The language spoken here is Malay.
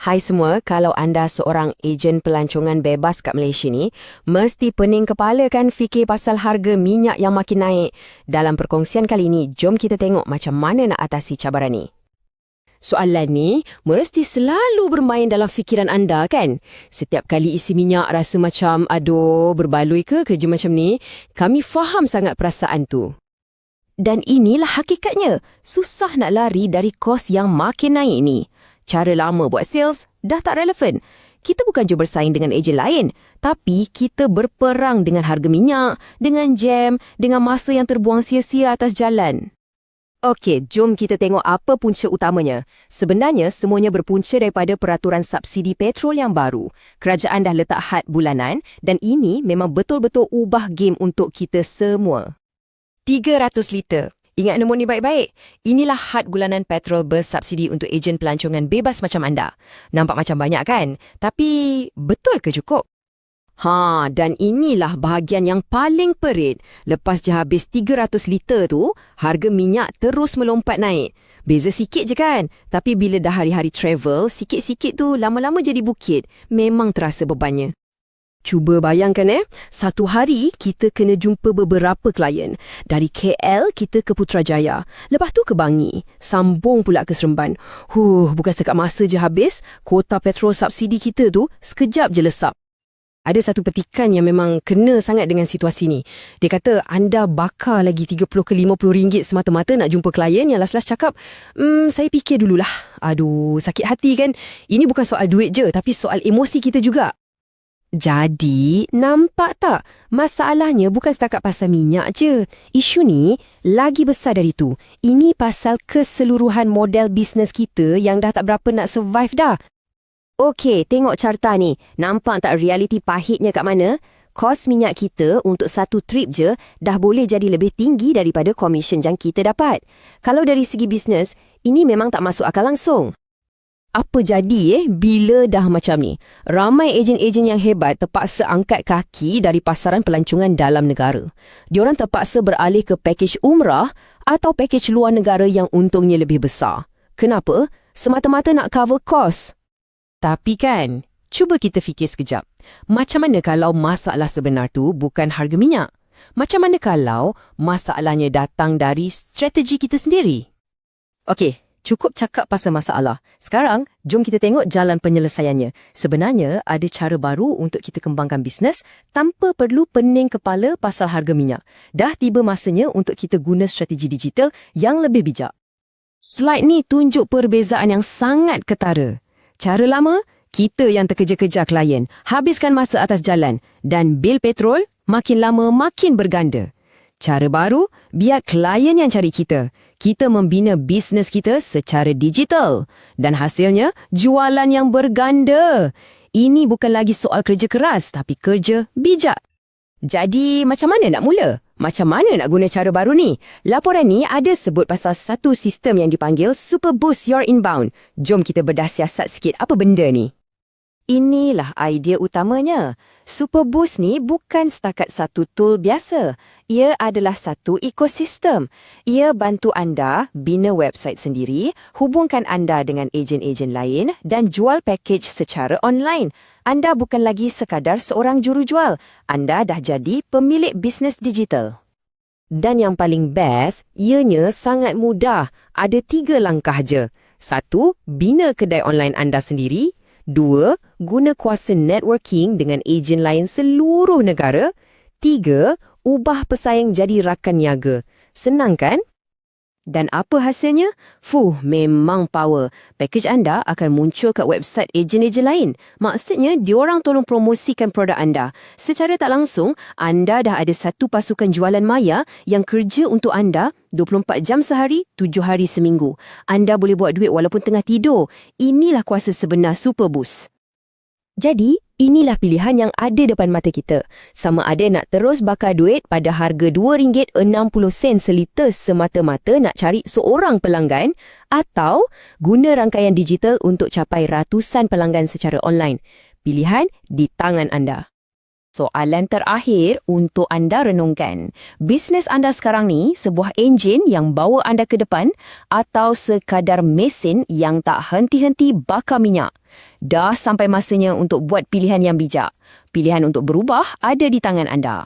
Hai semua, kalau anda seorang ejen pelancongan bebas kat Malaysia ni, mesti pening kepala kan fikir pasal harga minyak yang makin naik. Dalam perkongsian kali ini, jom kita tengok macam mana nak atasi cabaran ni. Soalan ni mesti selalu bermain dalam fikiran anda kan? Setiap kali isi minyak rasa macam aduh berbaloi ke kerja macam ni? Kami faham sangat perasaan tu. Dan inilah hakikatnya, susah nak lari dari kos yang makin naik ni. Cara lama buat sales dah tak relevan. Kita bukan je bersaing dengan ejen lain, tapi kita berperang dengan harga minyak, dengan jam, dengan masa yang terbuang sia-sia atas jalan. Okey, jom kita tengok apa punca utamanya. Sebenarnya, semuanya berpunca daripada peraturan subsidi petrol yang baru. Kerajaan dah letak had bulanan dan ini memang betul-betul ubah game untuk kita semua. 300 liter. Ingat nombor ni baik-baik. Inilah had bulanan petrol bersubsidi untuk ejen pelancongan bebas macam anda. Nampak macam banyak kan? Tapi betul ke cukup? Ha, dan inilah bahagian yang paling perit. Lepas je habis 300 liter tu, harga minyak terus melompat naik. Beza sikit je kan? Tapi bila dah hari-hari travel, sikit-sikit tu lama-lama jadi bukit. Memang terasa bebannya. Cuba bayangkan eh, satu hari kita kena jumpa beberapa klien. Dari KL kita ke Putrajaya. Lepas tu ke Bangi. Sambung pula ke Seremban. Huh, bukan sekat masa je habis, kota petrol subsidi kita tu sekejap je lesap. Ada satu petikan yang memang kena sangat dengan situasi ni. Dia kata anda bakar lagi 30 ke 50 ringgit semata-mata nak jumpa klien yang last-last cakap, hmm, saya fikir dululah. Aduh, sakit hati kan? Ini bukan soal duit je, tapi soal emosi kita juga. Jadi, nampak tak? Masalahnya bukan setakat pasal minyak je. Isu ni lagi besar dari tu. Ini pasal keseluruhan model bisnes kita yang dah tak berapa nak survive dah. Okey, tengok carta ni. Nampak tak realiti pahitnya kat mana? Kos minyak kita untuk satu trip je dah boleh jadi lebih tinggi daripada komisen yang kita dapat. Kalau dari segi bisnes, ini memang tak masuk akal langsung. Apa jadi eh bila dah macam ni? Ramai ejen-ejen yang hebat terpaksa angkat kaki dari pasaran pelancongan dalam negara. Diorang terpaksa beralih ke pakej umrah atau pakej luar negara yang untungnya lebih besar. Kenapa? Semata-mata nak cover kos. Tapi kan, cuba kita fikir sekejap. Macam mana kalau masalah sebenar tu bukan harga minyak? Macam mana kalau masalahnya datang dari strategi kita sendiri? Okey, Cukup cakap pasal masalah. Sekarang, jom kita tengok jalan penyelesaiannya. Sebenarnya, ada cara baru untuk kita kembangkan bisnes tanpa perlu pening kepala pasal harga minyak. Dah tiba masanya untuk kita guna strategi digital yang lebih bijak. Slide ni tunjuk perbezaan yang sangat ketara. Cara lama, kita yang terkejar-kejar klien, habiskan masa atas jalan dan bil petrol makin lama makin berganda. Cara baru, biar klien yang cari kita kita membina bisnes kita secara digital dan hasilnya jualan yang berganda. Ini bukan lagi soal kerja keras tapi kerja bijak. Jadi macam mana nak mula? Macam mana nak guna cara baru ni? Laporan ni ada sebut pasal satu sistem yang dipanggil Super Boost Your Inbound. Jom kita bedah siasat sikit apa benda ni. Inilah idea utamanya. Super Boost ni bukan setakat satu tool biasa. Ia adalah satu ekosistem. Ia bantu anda bina website sendiri, hubungkan anda dengan ejen-ejen lain dan jual package secara online. Anda bukan lagi sekadar seorang jurujual. Anda dah jadi pemilik bisnes digital. Dan yang paling best, ianya sangat mudah. Ada tiga langkah je. Satu, bina kedai online anda sendiri. Dua, guna kuasa networking dengan ejen lain seluruh negara. Tiga, ubah pesaing jadi rakan niaga. Senang kan? Dan apa hasilnya? Fuh, memang power. Pakej anda akan muncul kat website ejen-ejen lain. Maksudnya, diorang tolong promosikan produk anda. Secara tak langsung, anda dah ada satu pasukan jualan maya yang kerja untuk anda 24 jam sehari, 7 hari seminggu. Anda boleh buat duit walaupun tengah tidur. Inilah kuasa sebenar Superboost. Jadi, inilah pilihan yang ada depan mata kita. Sama ada nak terus bakar duit pada harga RM2.60 seliter semata-mata nak cari seorang pelanggan atau guna rangkaian digital untuk capai ratusan pelanggan secara online. Pilihan di tangan anda. Soalan terakhir untuk anda renungkan. Bisnes anda sekarang ni sebuah enjin yang bawa anda ke depan atau sekadar mesin yang tak henti-henti bakar minyak? Dah sampai masanya untuk buat pilihan yang bijak. Pilihan untuk berubah ada di tangan anda.